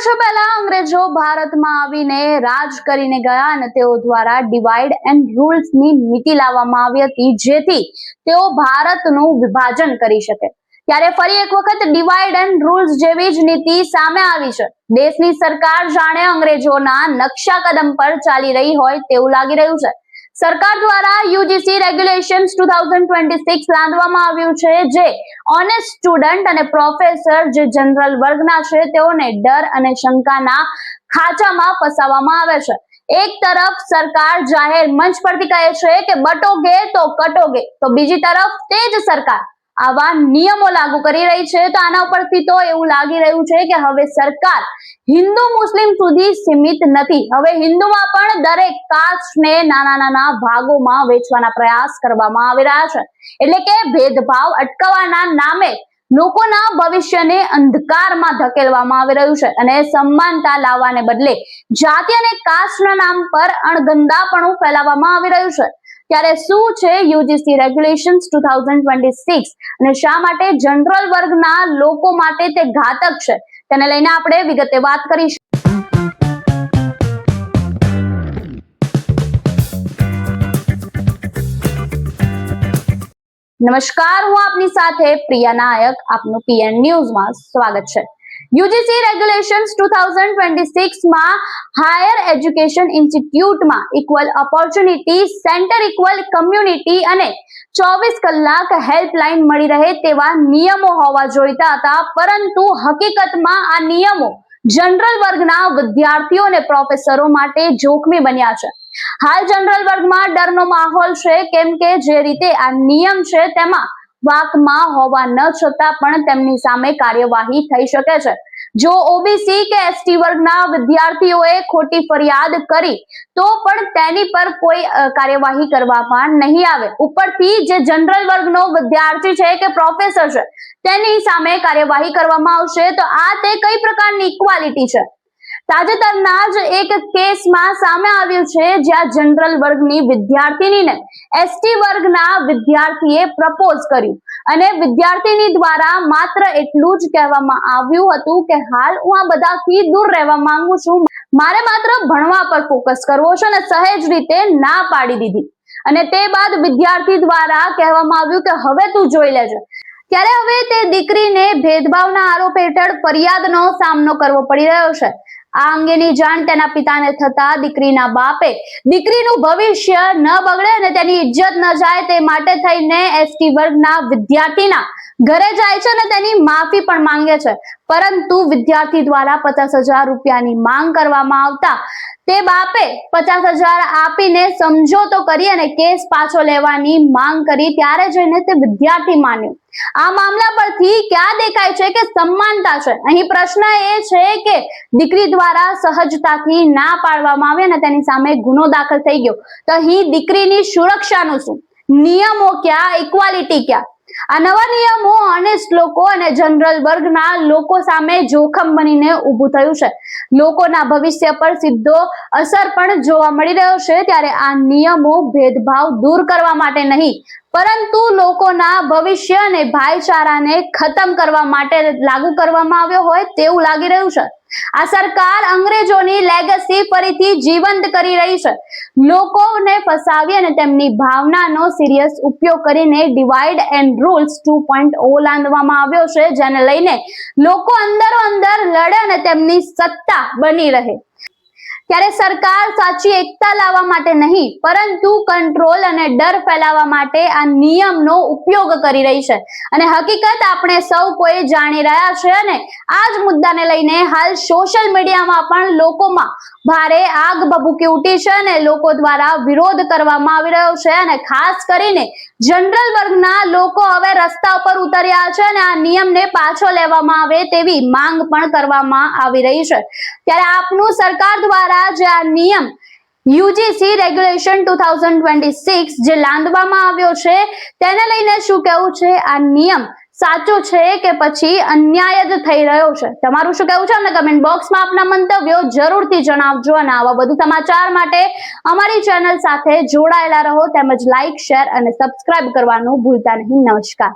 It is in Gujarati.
વર્ષો પહેલા અંગ્રેજો ભારતમાં આવીને રાજ કરીને ગયા અને તેઓ દ્વારા ડિવાઇડ એન્ડ રૂલ્સની નીતિ લાવવામાં આવી હતી, જેથી તેઓ ભારતનું વિભાજન કરી શકે. ત્યારે ફરી એક વખત ડિવાઇડ એન્ડ રૂલ્સ જેવી જ નીતિ સામે આવી છે. દેશની સરકાર જાણે અંગ્રેજોના નકશા કદમ પર ચાલી રહી હોય તેવું લાગી રહ્યું છે. સરકાર દ્વારા યુજીસી રેગ્યુલેશન ટુ લાદવામાં આવ્યું છે, જે ઓનેસ્ટ સ્ટુડન્ટ અને પ્રોફેસર જે જનરલ વર્ગના છે, તેઓને ડર અને શંકાના ખાચામાં ફસાવવામાં આવે છે. એક તરફ સરકાર જાહેર મંચ પરથી કહે છે કે બટોગે તો કટોગે, તો બીજી તરફ તે જ સરકાર આવા નિયમો લાગુ કરી રહી છે તો આના ઉપરથી તો એવું લાગી રહ્યું છે કે હવે સરકાર હિન્દુ મુસ્લિમ સુધી સીમિત નથી. હવે હિન્દુમાં પણ દરેક કાસ્ટને નાના નાના ભાગોમાં વેચવાના પ્રયાસ કરવામાં આવી રહ્યા છે. એટલે કે ભેદભાવ અટકાવવાના નામે લોકોના ભવિષ્યને અંધકારમાં ધકેલવામાં આવી રહ્યું છે અને સમાનતા લાવવાને બદલે જાતિ અને કાસ્ટના નામ પર અણગંદાપણું ફેલાવવામાં આવી રહ્યું છે. ત્યારે શું છે UGC regulations two thousand twenty six અને શા માટે જનરલ વર્ગના લોકો માટે તે ઘાતક છે? તેને લઈને આપણે વિગતે વાત કરીશું. નમસ્કાર, હું આપની સાથે પ્રિયા નાયક, આપનું પીએન ન્યૂઝમાં સ્વાગત છે. UGC regulations two thousand twenty સિક્સમાં higher education ઇન્સ્ટિટ્યૂટમાં equal opportunity centre equal community અને ચોવીસ કલાક હેલ્પલાઇન મળી રહે તેવા નિયમો હોવા જોઈતા હતા. પરંતુ હકીકતમાં આ નિયમો જનરલ વર્ગના વિદ્યાર્થીઓ અને પ્રોફેસરો માટે જોખમી બન્યા છે. હાલ જનરલ વર્ગમાં ડરનો માહોલ છે, કેમ કે જે રીતે આ નિયમ છે તેમાં વાકમાં હોવા ન છતાં પણ તેમની સામે કાર્યવાહી થઈ શકે છે. જો ઓબીસી કે એસટી વર્ગના વિદ્યાર્થીઓએ ખોટી ફરિયાદ કરી, તો પણ તેની પર કોઈ કાર્યવાહી કરવામાં નહીં આવે. ઉપરથી જે જનરલ વર્ગનો વિદ્યાર્થી છે કે પ્રોફેસર છે, તેની સામે કાર્યવાહી કરવામાં આવશે, તો આ તે કઈ પ્રકારની ઇક્વાલિટી છે? તાજેતરના જ એક કેસમાં સામે આવ્યું છે, જ્યાં જનરલ વર્ગની વિદ્યાર્થીનીને એસટી વર્ગના વિદ્યાર્થીએ પ્રપોઝ કર્યું. અને વિદ્યાર્થીની દ્વારા માત્ર એટલું જ કહેવામાં આવ્યું હતું કે, હાલ હું આ બધાથી દૂર રહેવા માંગુ છું. મારે માત્ર ભણવા પર ફોકસ કરવો છે અને સહેજ રીતે ના પાડી દીધી. અને તે બાદ વિદ્યાર્થી દ્વારા કહેવામાં આવ્યું કે, હવે તું જોઈ લેજે. ત્યારે હવે તે દીકરીને ભેદભાવના આરોપ હેઠળ ફરિયાદનો સામનો કરવો પડી રહ્યો છે. આ અંગેની જાણ તેના પિતાને થતા દીકરીના બાપે. દીકરીનું ભવિષ્ય ન બગડે અને તેની ઇજ્જત ન જાય તે માટે થઈને એસટી વર્ગના વિદ્યાર્થીના ઘરે જાય છે અને તેની માફી પણ માંગે છે. પરંતુ વિદ્યાર્થી દ્વારા પચાસ હજાર રૂપિયાની માંગ કરવામાં આવતા તે બાપે પચાસ હજાર આપીને સમજોતો કરી અને કેસ પાછો લેવાની માંગ કરી. ત્યારે જઈને તે વિદ્યાર્થી માન્યો. આ મામલા પરથી ક્યાં દેખાય છે કે સમાનતા છે? અહીં પ્રશ્ન એ છે કે દીકરી દ્વારા સહજતાથી ના પાડવામાં આવે અને તેની સામે ગુનો દાખલ થઈ ગયો. તો અહીં દીકરીની સુરક્ષાનું શું? નિયમો ક્યાં? ઇક્વાલિટી ક્યાં? આ નવા નિયમો ઓનેસ્ટ લોકો અને જનરલ વર્ગના લોકો સામે જોખમ બનીને ઊભું થયું છે. લોકોના ભવિષ્ય પર સીધો અસર પણ જોવા મળી રહ્યો છે ત્યારે આ નિયમો ભેદભાવ દૂર કરવા માટે નહીં, પરંતુ લોકોના ભવિષ્ય અને ભાઈચારાને ખતમ કરવા માટે લાગુ કરવામાં આવ્યો હોય તેવું લાગી રહ્યું છે. આ સરકાર અંગ્રેજોની લેગસી ફરીથી જીવંત કરી રહી છે. લોકોને ફસાવી અને તેમની ભાવનાનો સિરિયસ ઉપયોગ કરીને divide and rules two point O લાંધવામાં આવ્યો છે, જેને લઈને લોકો અંદરો અંદર લડે અને તેમની સત્તા બની રહે. ત્યારે સરકાર સાચી એકતા લાવવા માટે નહીં, પરંતુ કંટ્રોલ અને ડર ફેલાવવા માટે આ નિયમનો ઉપયોગ કરી રહી છે. અને હકીકત આપણે સૌ કોઈ જાણી રહ્યા છે અને આ જ મુદ્દાને લઈને હાલ સોશિયલ મીડિયામાં પણ લોકોમાં ભારે આગ ભભૂકી ઉઠી છે અને લોકો દ્વારા વિરોધ કરવામાં આવી રહ્યો છે અને ખાસ કરીને જનરલ વર્ગના લોકો હવે રસ્તા ઉપર ઉતર્યા છે અને આ નિયમને પાછો લેવામાં આવે તેવી માંગ પણ કરવામાં આવી રહી છે. ત્યારે આપનું સરકાર દ્વારા જે આ નિયમ, યુજીસી રેગ્યુલેશન ટુ જે લાંદવામાં આવ્યો છે, તેને લઈને શું કહેવું છે? આ નિયમ સાચો છે કે પછી અન્યાય જ થઈ રહ્યો છે? તમારું શું કહેવું છે? અમને કમેન્ટ બોક્સમાં આપના મંતવ્યો જરૂરથી જણાવજો અને આવા બધું સમાચાર માટે અમારી ચેનલ સાથે જોડાયેલા રહો, તેમજ લાઇક શેર અને સબસ્ક્રાઇબ કરવાનું ભૂલતા નહીં. નમસ્કાર.